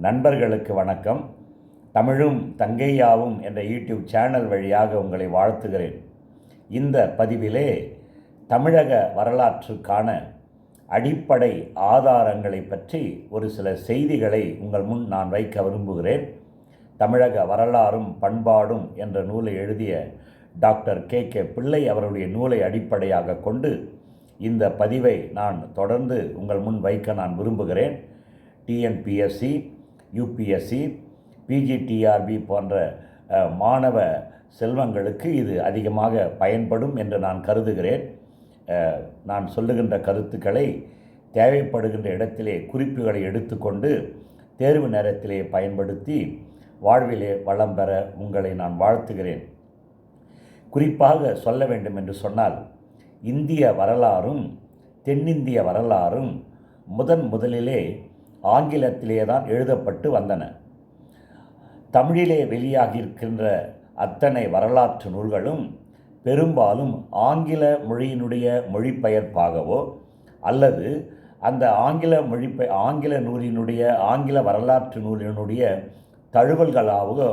நண்பர்களுக்கு வணக்கம். தமிழும் தங்கையாவும் என்ற யூடியூப் சேனல் வழியாக உங்களை வாழ்த்துகிறேன். இந்த பதிவிலே தமிழக வரலாற்றுக்கான அடிப்படை ஆதாரங்களை பற்றி ஒரு சில செய்திகளை உங்கள் முன் நான் வைக்க விரும்புகிறேன். தமிழக வரலாறும் பண்பாடும் என்ற நூலை எழுதிய டாக்டர் கே. கே. பிள்ளை அவருடைய நூலை அடிப்படையாக கொண்டு இந்த பதிவை நான் தொடர்ந்து உங்கள் முன் வைக்க நான் விரும்புகிறேன். டிஎன்பிஎஸ்சி யூபிஎஸ்சி பிஜிடிஆர்பி போன்ற மாணவ செல்வங்களுக்கு இது அதிகமாக பயன்படும் என்று நான் கருதுகிறேன். நான் சொல்லுகின்ற கருத்துக்களை தேவைப்படுகின்ற இடத்திலே குறிப்புகளை எடுத்துக்கொண்டு தேர்வு நேரத்திலே பயன்படுத்தி வாழ்விலே வளம் பெற உங்களை நான் வாழ்த்துகிறேன். குறிப்பாக சொல்ல வேண்டும் என்று சொன்னால் இந்திய வரலாறும் தென்னிந்திய வரலாறும் முதன் முதலிலே ஆங்கிலத்திலே தான் எழுதப்பட்டு வந்தன. தமிழிலே வெளியாகியிருக்கின்ற அத்தனை வரலாற்று நூல்களும் பெரும்பாலும் ஆங்கில மொழியினுடைய மொழிபெயர்ப்பாகவோ அல்லது அந்த ஆங்கில மொழிபெ ஆங்கில நூலினுடைய ஆங்கில வரலாற்று நூலினுடைய தழுவல்களாகவோ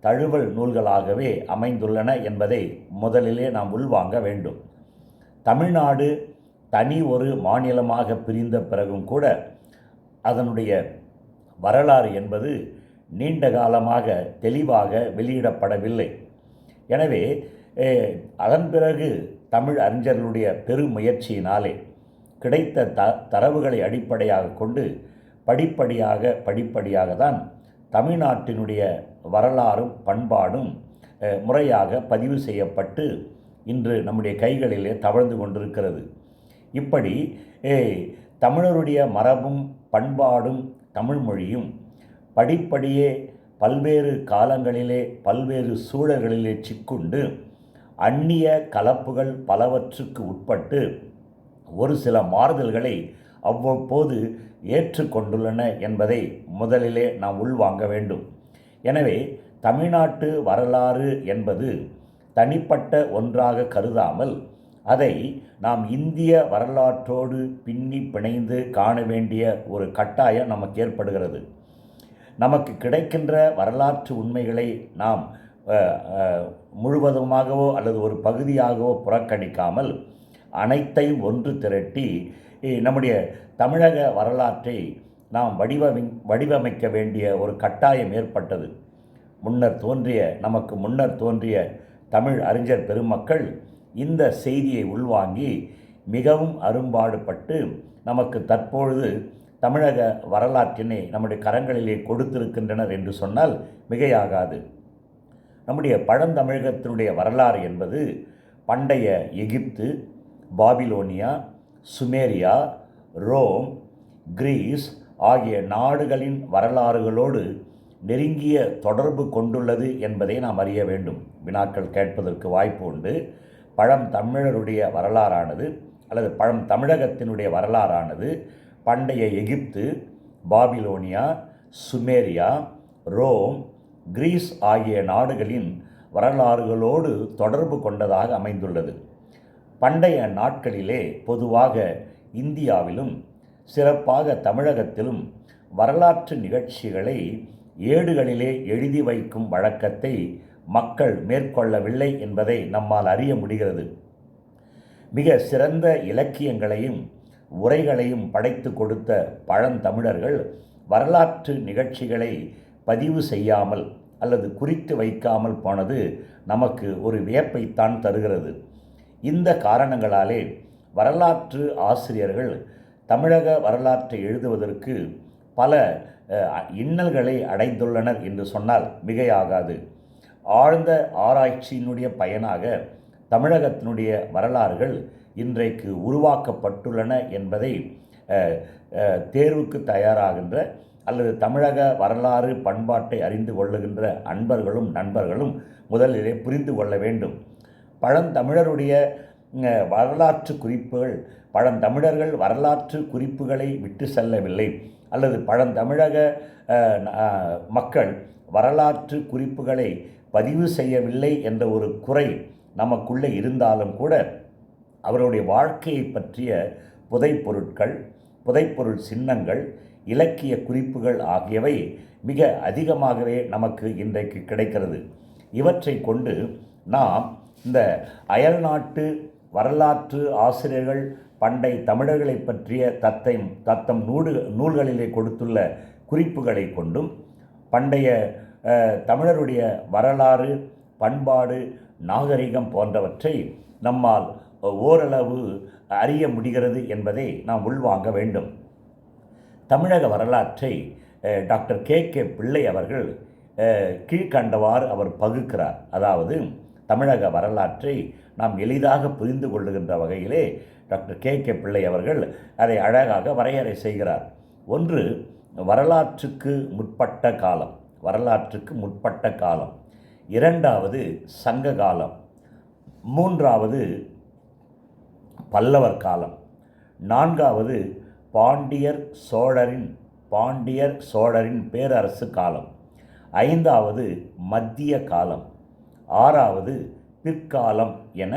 தழுவல் நூல்களாகவே அமைந்துள்ளன என்பதை முதலிலே நாம் உள்வாங்க வேண்டும். தமிழ்நாடு தனி ஒரு மாநிலமாக பிரிந்த பிறகும் கூட அதனுடைய வரலாறு என்பது நீண்ட காலமாக தெளிவாக வெளியிடப்படவில்லை. எனவே அதன் பிறகு தமிழ் அறிஞர்களுடைய பெருமுயற்சியினாலே கிடைத்த த தரவுகளை அடிப்படையாக கொண்டு படிப்படியாக படிப்படியாக தான் தமிழ்நாட்டினுடைய வரலாறும் பண்பாடும் முறையாக பதிவு செய்யப்பட்டு இன்று நம்முடைய கைகளிலே தவழ்ந்து கொண்டிருக்கிறது. இப்படி தமிழருடைய மரபும் பண்பாடும் தமிழ்மொழியும் படிப்படியே பல்வேறு காலங்களிலே பல்வேறு சூழல்களிலே சிக்குண்டு அந்நிய கலப்புகள் பலவற்றுக்கு உட்பட்டு ஒரு சில மாறுதல்களை அவ்வப்போது ஏற்றுக்கொண்டுள்ளன என்பதை முதலிலே நாம் உள்வாங்க வேண்டும். எனவே தமிழ்நாட்டு வரலாறு என்பது தனிப்பட்ட ஒன்றாக கருதாமல் அதை நாம் இந்திய வரலாற்றோடு பின்னி பிணைந்து காண வேண்டிய ஒரு கட்டாயம் நமக்கு ஏற்படுகிறது. நமக்கு கிடைக்கின்ற வரலாற்று உண்மைகளை நாம் முழுவதுமாகவோ அல்லது ஒரு பகுதியாகவோ புறக்கணிக்காமல் அனைத்தையும் ஒன்று திரட்டி நம்முடைய தமிழக வரலாற்றை நாம் வடிவமை வடிவமைக்க வேண்டிய ஒரு கட்டாயம் ஏற்பட்டது. முன்னர் தோன்றிய நமக்கு முன்னர் தோன்றிய தமிழ் அறிஞர் பெருமக்கள் இந்த செய்தியை உள்வாங்கி மிகவும் அரும்பாடுபட்டு நமக்கு தற்பொழுது தமிழக வரலாற்றினை நம்முடைய கரங்களிலே கொடுத்திருக்கின்றனர் என்று சொன்னால் மிகையாகாது. நம்முடைய பழந்தமிழகத்தினுடைய வரலாறு என்பது பண்டைய Egypt Babylonia Sumeria Rome Greece ஆகிய நாடுகளின் வரலாறுகளோடு நெருங்கிய தொடர்பு கொண்டுள்ளது என்பதை நாம் அறிய வேண்டும். வினாக்கள் கேட்பதற்கு வாய்ப்பு உண்டு. பழம் தமிழருடைய வரலாறானது அல்லது பழம் தமிழகத்தினுடைய வரலாறானது. பண்டைய Egypt Babylonia Sumeria Rome Greece ஆகிய நாடுகளின் வரலாறுகளோடு தொடர்பு கொண்டதாக அமைந்துள்ளது. பண்டைய நாட்களிலே பொதுவாக இந்தியாவிலும் சிறப்பாக தமிழகத்திலும் வரலாற்று நிகழ்ச்சிகளை ஏடுகளிலே எழுதி வைக்கும் வழக்கத்தை மக்கள் மேற்கொள்ளவில்லை என்பதை நம்மால் அறிய முடிகிறது. மிக சிறந்த இலக்கியங்களையும் உரைகளையும் படைத்து கொடுத்த பழந்தமிழர்கள் வரலாற்று நிகழ்ச்சிகளை பதிவு செய்யாமல் அல்லது குறித்து வைக்காமல் போனது நமக்கு ஒரு வியப்பைத்தான் தருகிறது. இந்த காரணங்களாலே வரலாற்று ஆசிரியர்கள் தமிழக வரலாற்றை எழுதுவதற்கு பல இன்னல்களை அடைந்துள்ளனர் என்று சொன்னால் மிகையாகாது. ஆழ்ந்த ஆராய்ச்சியினுடைய பயனாக தமிழகத்தினுடைய வரலாறுகள் இன்றைக்கு உருவாக்கப்பட்டுள்ளன என்பதை தேர்வுக்கு தயாராகின்ற அல்லது தமிழக வரலாறு பண்பாட்டை அறிந்து கொள்ளுகின்ற அன்பர்களும் நண்பர்களும் முதலிலே புரிந்து கொள்ள வேண்டும். பழந்தமிழருடைய வரலாற்று குறிப்புகள் பழந்தமிழர்கள் வரலாற்று குறிப்புகளை விட்டு செல்லவில்லை. அல்லது பழந்தமிழக மக்கள் வரலாற்று குறிப்புகளை பதிவு செய்யவில்லை என்ற ஒரு குறை நமக்குள்ளே இருந்தாலும் கூட அவருடைய வாழ்க்கையை பற்றிய புதைப்பொருட்கள் புதைப்பொருள் சின்னங்கள் இலக்கிய குறிப்புகள் ஆகியவை மிக அதிகமாகவே நமக்கு இன்றைக்கு கிடைக்கிறது. இவற்றை கொண்டு நாம் இந்த அயல்நாட்டு வரலாற்று ஆசிரியர்கள் பண்டை தமிழர்களை பற்றிய தத்தை தத்தம் நூடு நூல்களிலே கொடுத்துள்ள குறிப்புகளை கொண்டும் பண்டைய தமிழருடைய வரலாறு பண்பாடு நாகரிகம் போன்றவற்றை நம்மால் ஓரளவு அறிய முடிகிறது என்பதை நாம் உள்வாங்க வேண்டும். தமிழக வரலாற்றை டாக்டர் கே. கே. பிள்ளை அவர்கள் கீழ்கண்டவாறு கீழ்க்கண்டவாறு அவர் பகுக்கிறார். அதாவது தமிழக வரலாற்றை நாம் எளிதாக புரிந்து கொள்ளுகின்ற வகையிலே டாக்டர் கே. கே. பிள்ளை அவர்கள் அதை அழகாக வரையறை செய்கிறார். ஒன்று வரலாற்றுக்கு முற்பட்ட காலம். வரலாற்றுக்கு முற்பட்ட காலம். இரண்டாவது சங்க காலம். மூன்றாவது பல்லவர் காலம். நான்காவது பாண்டியர் சோழரின் பாண்டியர் சோழரின் பேரரசு காலம். ஐந்தாவது மத்திய காலம். ஆறாவது பிற்காலம் என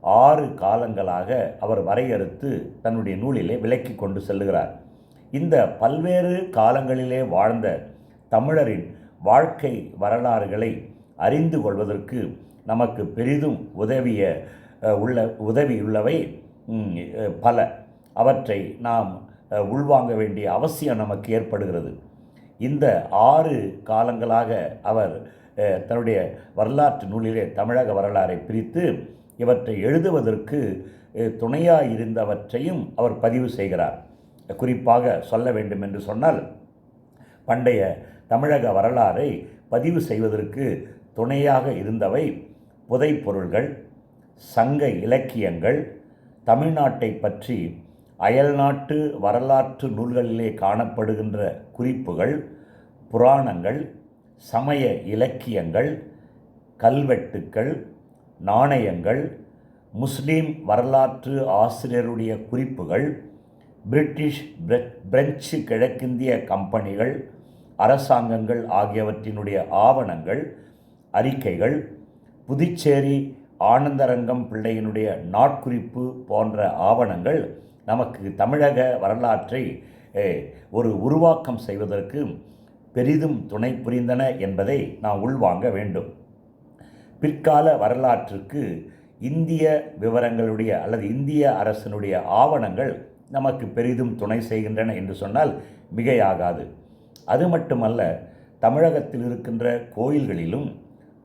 ஆறு காலங்களாக அவர் வரையறுத்து தன்னுடைய நூலிலே விலக்கி கொண்டு செல்லுகிறார். இந்த பல்வேறு காலங்களிலே வாழ்ந்த தமிழரின் வாழ்க்கை வரலாறுகளை அறிந்து கொள்வதற்கு நமக்கு பெரிதும் உதவிய உள்ள உதவியுள்ளவை பல. அவற்றை நாம் உள்வாங்க வேண்டிய அவசியம் நமக்கு ஏற்படுகிறது. இந்த ஆறு காலங்களாக அவர் தன்னுடைய வரலாற்று நூலிலே தமிழக வரலாறை பிரித்து இவற்றை எழுதுவதற்கு துணையாக இருந்தவற்றையும் அவர் பதிவு செய்கிறார். குறிப்பாக சொல்ல வேண்டும் என்று சொன்னால் பண்டைய தமிழக வரலாறை பதிவு செய்வதற்கு துணையாக இருந்தவை புதைப்பொருள்கள் சங்க இலக்கியங்கள் தமிழ்நாட்டை பற்றி அயல்நாட்டு வரலாற்று நூல்களிலே காணப்படுகின்ற குறிப்புகள் புராணங்கள் சமய இலக்கியங்கள் கல்வெட்டுக்கள் நாணயங்கள் முஸ்லீம் வரலாற்று ஆசிரியருடைய குறிப்புகள் பிரிட்டிஷ் பிரெ- பிரெஞ்சு கிழக்கிந்திய கம்பெனிகள் அரசாங்கங்கள் ஆகியவற்றினுடைய ஆவணங்கள் அறிக்கைகள் புதுச்சேரி ஆனந்தரங்கம் பிள்ளையினுடைய நாட்குறிப்பு போன்ற ஆவணங்கள் நமக்கு தமிழக வரலாற்றை ஒரு உருவாக்கம் செய்வதற்கு பெரிதும் துணை புரிந்தன என்பதை நாம் உள்வாங்க வேண்டும். பிற்கால வரலாற்றுக்கு இந்திய விவரங்களுடைய அல்லது இந்திய அரசினுடைய ஆவணங்கள் நமக்கு பெரிதும் துணை செய்கின்றன என்று சொன்னால் மிகையாகாது. அது மட்டுமல்ல தமிழகத்தில் இருக்கின்ற கோயில்களிலும்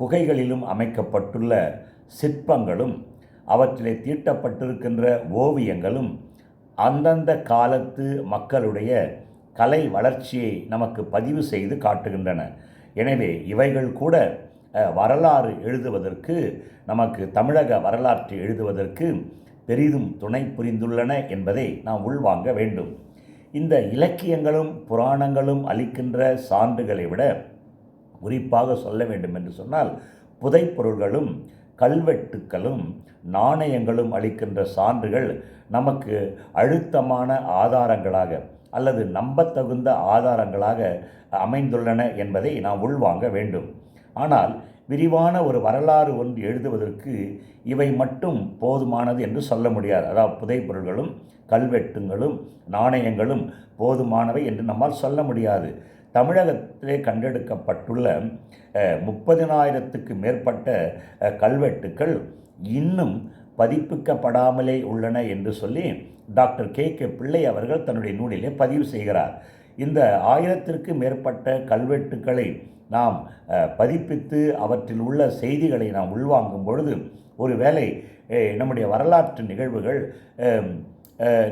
குகைகளிலும் அமைக்கப்பட்டுள்ள சிற்பங்களும் அவற்றிலே தீட்டப்பட்டிருக்கின்ற ஓவியங்களும் அந்தந்த காலத்து மக்களுடைய கலை வளர்ச்சியை நமக்கு பதிவு செய்து காட்டுகின்றன. எனவே இவைகள் கூட வரலாறு எழுதுவதற்கு நமக்கு தமிழக வரலாற்றை எழுதுவதற்கு பெரிதும் துணை புரிந்துள்ளன என்பதை நாம் உள்வாங்க வேண்டும். இந்த இலக்கியங்களும் புராணங்களும் அளிக்கின்ற சான்றுகளை விட குறிப்பாக சொல்ல வேண்டும் என்று சொன்னால் புதைப்பொருள்களும் கல்வெட்டுக்களும் நாணயங்களும் அளிக்கின்ற சான்றுகள் நமக்கு அழுத்தமான ஆதாரங்களாக அல்லது நம்பத்தகுந்த ஆதாரங்களாக அமைந்துள்ளன என்பதை நாம் உள்வாங்க வேண்டும். ஆனால் விரிவான ஒரு வரலாறு ஒன்று எழுதுவதற்கு இவை மட்டும் போதுமானது என்று சொல்ல முடியாது. அதாவது புதைப்பொருள்களும் கல்வெட்டுங்களும் நாணயங்களும் போதுமானவை என்று நம்மால் சொல்ல முடியாது. தமிழகத்திலே கண்டெடுக்கப்பட்டுள்ள முப்பதினாயிரத்துக்கு மேற்பட்ட கல்வெட்டுக்கள் இன்னும் பதிப்பிக்கப்படாமலே உள்ளன என்று சொல்லி டாக்டர் கே. கே. பிள்ளை அவர்கள் தன்னுடைய நூலிலே பதிவு செய்கிறார். இந்த ஆயிரத்திற்கு மேற்பட்ட கல்வெட்டுக்களை நாம் பதிப்பித்து அவற்றில் உள்ள செய்திகளை நாம் உள்வாங்கும் பொழுது ஒருவேளை வேளை நம்முடைய வரலாற்று நிகழ்வுகள்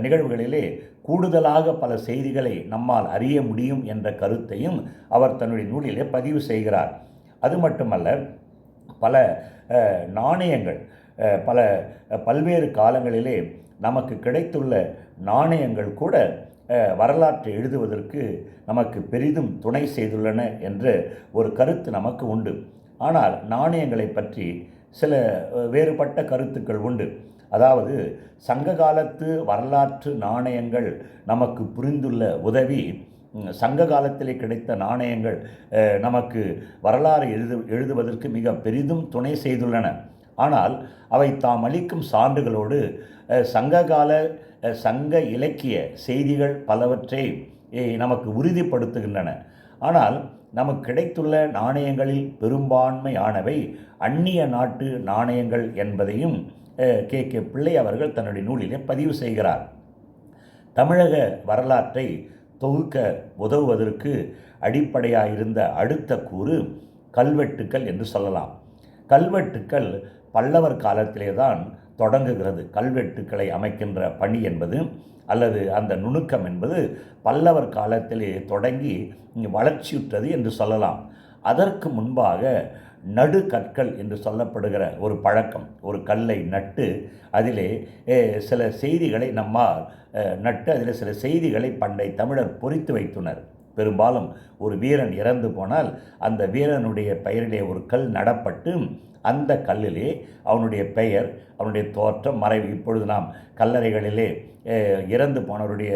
நிகழ்வுகளிலே கூடுதலாக பல செய்திகளை நம்மால் அறிய முடியும் என்ற கருத்தையும் அவர் தன்னுடைய நூலிலே பதிவு செய்கிறார். அது மட்டுமல்ல பல நாணயங்கள் பல பல்வேறு காலங்களிலே நமக்கு கிடைத்துள்ள நாணயங்கள் கூட வரலாற்றை எழுதுவதற்கு நமக்கு பெரிதும் துணை செய்துள்ளன என்ற ஒரு கருத்து நமக்கு உண்டு. ஆனால் நாணயங்களை பற்றி சில வேறுபட்ட கருத்துக்கள் உண்டு. அதாவது சங்க காலத்து வரலாற்று நாணயங்கள் நமக்கு புரிந்துள்ள உதவி சங்க காலத்திலே கிடைத்த நாணயங்கள் நமக்கு வரலாறு எழுது எழுதுவதற்கு மிக பெரிதும் துணை செய்துள்ளன. ஆனால் அவை தாம் அளிக்கும் சான்றுகளோடு சங்ககால சங்க இலக்கிய செய்திகள் பலவற்றை நமக்கு உறுதிப்படுத்துகின்றன. ஆனால் நமக்கு கிடைத்துள்ள நாணயங்களில் பெரும்பான்மையானவை அந்நிய நாட்டு நாணயங்கள் என்பதையும் கே. கே. பிள்ளை அவர்கள் தன்னுடைய நூலிலே பதிவு செய்கிறார். தமிழக வரலாற்றை தொகுக்க உதவுவதற்கு அடிப்படையாக இருந்த அடுத்த கூறு கல்வெட்டுக்கள் என்று சொல்லலாம். கல்வெட்டுக்கள் பல்லவர் காலத்திலே தான் தொடங்குகிறது. கல்வெட்டுக்களை அமைக்கின்ற பணி என்பது அல்லது அந்த நுணுக்கம் என்பது பல்லவர் காலத்திலே தொடங்கி வளர்ச்சியுற்றது என்று சொல்லலாம். அதற்கு முன்பாக நடு கற்கள் என்று சொல்லப்படுகிற ஒரு பழக்கம் ஒரு கல்லை நட்டு அதிலே சில செய்திகளை நம்மால் நட்டு அதில் சில செய்திகளை பண்டை தமிழர் பொறித்து வைத்துனர். பெரும்பாலும் ஒரு வீரன் இறந்து போனால் அந்த வீரனுடைய பெயரிலே ஒரு கல் நடப்பட்டு அந்த கல்லிலே அவனுடைய பெயர் அவனுடைய தோற்றம் மறைவு. இப்பொழுது நாம் கல்லறைகளிலே இறந்து போனவருடைய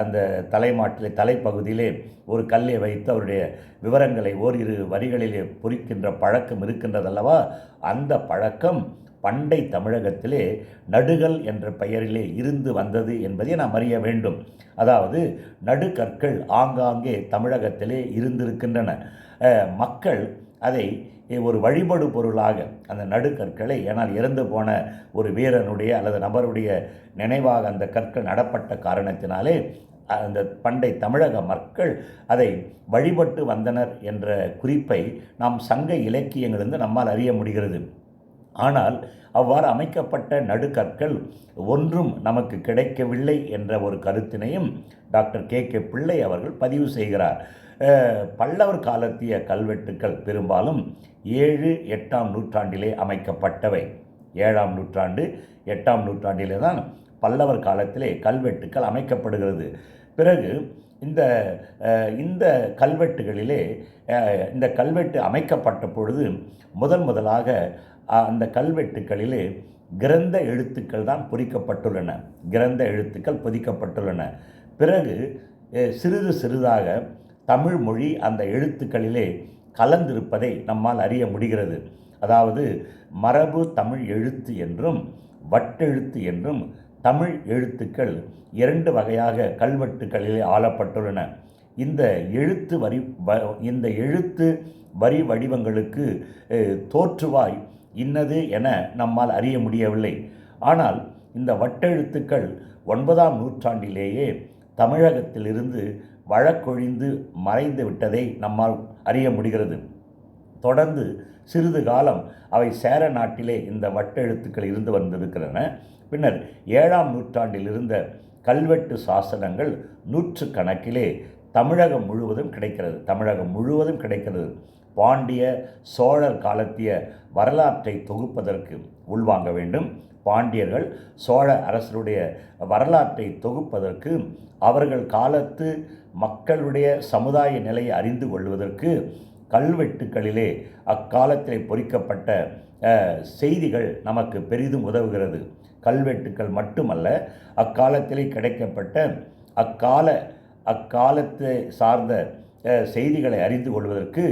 அந்த தலைமாட்டிலே தலைப்பகுதியிலே ஒரு கல்லை வைத்து அவருடைய விவரங்களை ஓரிரு வரிகளிலே பொறிக்கின்ற பழக்கம் இருக்கின்றதல்லவா? அந்த பழக்கம் பண்டை தமிழகத்திலே நடுகள் என்ற பெயரிலே இருந்து வந்தது என்பதை நாம் அறிய வேண்டும். அதாவது நடுகற்கள் ஆங்காங்கே தமிழகத்திலே இருந்திருக்கின்றன. மக்கள் அதை ஒரு வழிபடு பொருளாக அந்த நடுக்கற்களை ஏன்னால் இறந்து போன ஒரு வீரனுடைய அல்லது நபருடைய நினைவாக அந்த கற்கள் நடப்பட்ட காரணத்தினாலே அந்த பண்டை தமிழக மக்கள் அதை வழிபட்டு வந்தனர் என்ற குறிப்பை நாம் சங்க இலக்கியங்களிலிருந்து நம்மால் அறிய முடிகிறது. ஆனால் அவ்வாறு அமைக்கப்பட்ட நடுக்கற்கள் ஒன்றும் நமக்கு கிடைக்கவில்லை என்ற ஒரு கருத்தினையும் டாக்டர் கே கே பிள்ளை அவர்கள் பதிவு செய்கிறார். பல்லவர் காலத்திய கல்வெட்டுக்கள் பெரும்பாலும் ஏழு எட்டாம் நூற்றாண்டிலே அமைக்கப்பட்டவை. ஏழாம் நூற்றாண்டு எட்டாம் நூற்றாண்டிலே தான் பல்லவர் காலத்திலே கல்வெட்டுக்கள் அமைக்கப்படுகிறது. பிறகு இந்த இந்த கல்வெட்டுகளிலே இந்த கல்வெட்டு அமைக்கப்பட்ட பொழுது முதன் முதலாக அந்த கல்வெட்டுக்களிலே கிரந்த எழுத்துக்கள் தான் பொறிக்கப்பட்டுள்ளன. கிரந்த எழுத்துக்கள் பொதிக்கப்பட்டுள்ளன. பிறகு சிறிது சிறிதாக தமிழ் மொழி அந்த எழுத்துக்களிலே கலந்திருப்பதை நம்மால் அறிய முடிகிறது. அதாவது மரபு தமிழ் எழுத்து என்றும் வட்டெழுத்து என்றும் தமிழ் எழுத்துக்கள் இரண்டு வகையாக கல்வெட்டுக்களிலே ஆளப்பட்டுள்ளன. இந்த எழுத்து வரி இந்த எழுத்து வரி வடிவங்களுக்கு தோற்றுவாய் இன்னது என நம்மால் அறிய முடியவில்லை. ஆனால் இந்த வட்டெழுத்துக்கள் ஒன்பதாம் நூற்றாண்டிலேயே தமிழகத்திலிருந்து வழக்கொழிந்து மறைந்து விட்டதை நம்மால் அறிய முடிகிறது. தொடர்ந்து சிறிது காலம் அவை சேர நாட்டிலே இந்த வட்டெழுத்துக்கள் இருந்து வந்திருக்கின்றன. பின்னர் ஏழாம் நூற்றாண்டில் இருந்த கல்வெட்டு சாசனங்கள் நூற்று கணக்கிலே தமிழகம் முழுவதும் கிடைக்கிறது. தமிழகம் முழுவதும் கிடைக்கிறது. பாண்டிய சோழர் காலத்திய வரலாற்றை தொகுப்பதற்கு உள்வாங்க வேண்டும். பாண்டியர்கள் சோழ அரசருடைய வரலாற்றை தொகுப்பதற்கு அவர்கள் காலத்து மக்களுடைய சமுதாய நிலையை அறிந்து கொள்வதற்கு கல்வெட்டுக்களிலே அக்காலத்தில் பொறிக்கப்பட்ட செய்திகள் நமக்கு பெரிதும் உதவுகிறது. கல்வெட்டுக்கள் மட்டுமல்ல அக்காலத்திலே கிடைக்கப்பட்ட அக்கால அக்காலத்தை சார்ந்த செய்திகளை அறிந்து கொள்வதற்கு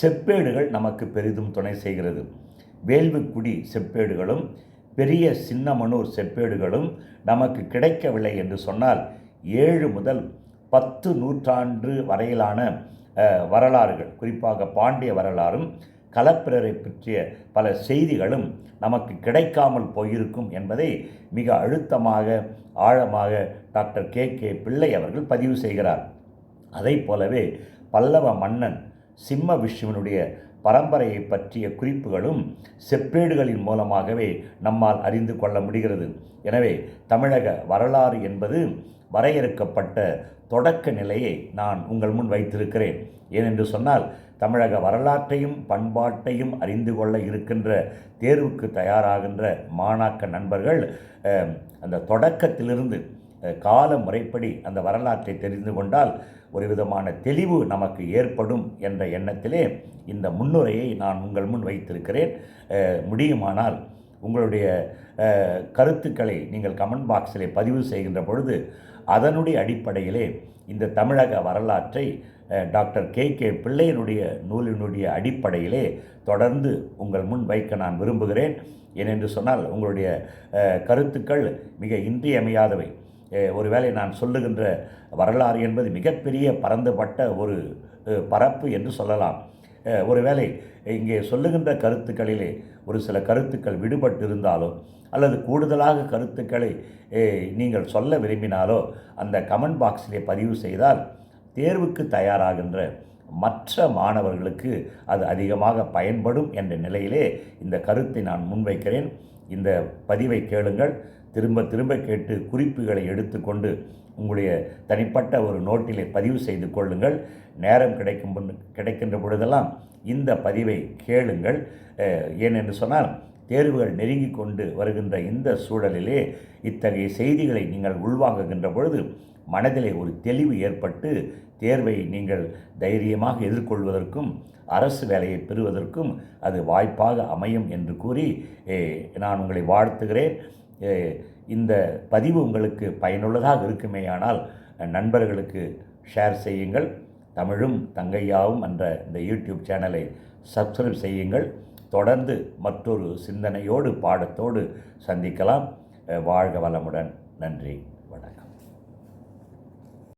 செப்பேடுகள் நமக்கு பெரிதும் துணை செய்கிறது. வேள்விக்குடி செப்பேடுகளும் பெரிய சின்னமனூர் செப்பேடுகளும் நமக்கு கிடைக்கவில்லை என்று சொன்னால் ஏழு முதல் பத்து நூற்றாண்டு வரையிலான வரலாறுகள் குறிப்பாக பாண்டிய வரலாறும் கலப்பிரரை பற்றிய பல செய்திகளும் நமக்கு கிடைக்காமல் போயிருக்கும் என்பதை மிக அழுத்தமாக ஆழமாக டாக்டர் கே கே பிள்ளை அவர்கள் பதிவு செய்கிறார். அதை போலவே பல்லவ மன்னன் சிம்ம விஷ்ணுவனுடைய பரம்பரையை பற்றிய குறிப்புகளும் செப்பேடுகளின் மூலமாகவே நம்மால் அறிந்து கொள்ள முடிகிறது. எனவே தமிழக வரலாறு என்பது வரையறுக்கப்பட்ட தொடக்க நிலையை நான் உங்கள் முன் வைத்திருக்கிறேன். ஏனென்று சொன்னால் தமிழக வரலாற்றையும் பண்பாட்டையும் அறிந்து கொள்ள இருக்கின்ற தேர்வுக்கு தயாராகின்ற மாணாக்க நண்பர்கள் அந்த தொடக்கத்திலிருந்து கால முறைப்படி அந்த வரலாற்றை தெரிந்து கொண்டால் ஒரு விதமான தெளிவு நமக்கு ஏற்படும் என்ற எண்ணத்திலே இந்த முன்னுரையை நான் உங்கள் முன் வைத்திருக்கிறேன். முடியுமானால் உங்களுடைய கருத்துக்களை நீங்கள் கமெண்ட் பாக்ஸிலே பதிவு செய்கின்ற பொழுது அதனுடைய அடிப்படையிலே இந்த தமிழக வரலாற்றை டாக்டர் கே கே பிள்ளையினுடைய நூலினுடைய அடிப்படையிலே தொடர்ந்து உங்கள் முன் வைக்க நான் விரும்புகிறேன். ஏனென்று சொன்னால் உங்களுடைய கருத்துக்கள் மிக இன்றியமையாதவை. ஒருவேளை நான் சொல்லுகின்ற வரலாறு என்பது மிகப்பெரிய பரந்துபட்ட ஒரு பரப்பு என்று சொல்லலாம். ஒருவேளை இங்கே சொல்லுகின்ற கருத்துக்களிலே ஒரு சில கருத்துக்கள் விடுபட்டிருந்தாலோ அல்லது கூடுதலாக கருத்துக்களை நீங்கள் சொல்ல விரும்பினாலோ அந்த கமெண்ட் பாக்ஸிலே பதிவு செய்தால் தேர்வுக்கு தயாராகின்ற மற்ற மாணவர்களுக்கு அது அதிகமாக பயன்படும் என்ற நிலையிலே இந்த கருத்தை நான் முன்வைக்கிறேன். இந்த பதிவை கேளுங்கள். திரும்ப திரும்ப கேட்டு குறிப்புகளை எடுத்துக்கொண்டு உங்களுடைய தனிப்பட்ட ஒரு நோட்டிலே பதிவு செய்து கொள்ளுங்கள். நேரம் கிடைக்கும் கிடைக்கின்ற பொழுதெல்லாம் இந்த பதிவை கேளுங்கள். ஏனென்று சொன்னால் தேர்வுகள் நெருங்கி கொண்டு வருகின்ற இந்த சூழலிலே இத்தகைய செய்திகளை நீங்கள் உள்வாங்குகின்ற பொழுது மனதிலே ஒரு தெளிவு ஏற்பட்டு தேர்வை நீங்கள் தைரியமாக எதிர்கொள்வதற்கும் அரசு வேலையை பெறுவதற்கும் அது வாய்ப்பாக அமையும் என்று கூறி நான் உங்களை வாழ்த்துகிறேன். இந்த பதிவு உங்களுக்கு பயனுள்ளதாக இருக்குமே ஆனால் நண்பர்களுக்கு ஷேர் செய்யுங்கள். தமிழும் தங்கையாவும் என்ற இந்த யூடியூப் சேனலை சப்ஸ்கிரைப் செய்யுங்கள். தொடர்ந்து மற்றொரு சிந்தனையோடு பாடத்தோடு சந்திக்கலாம். வாழ்க வளமுடன். நன்றி.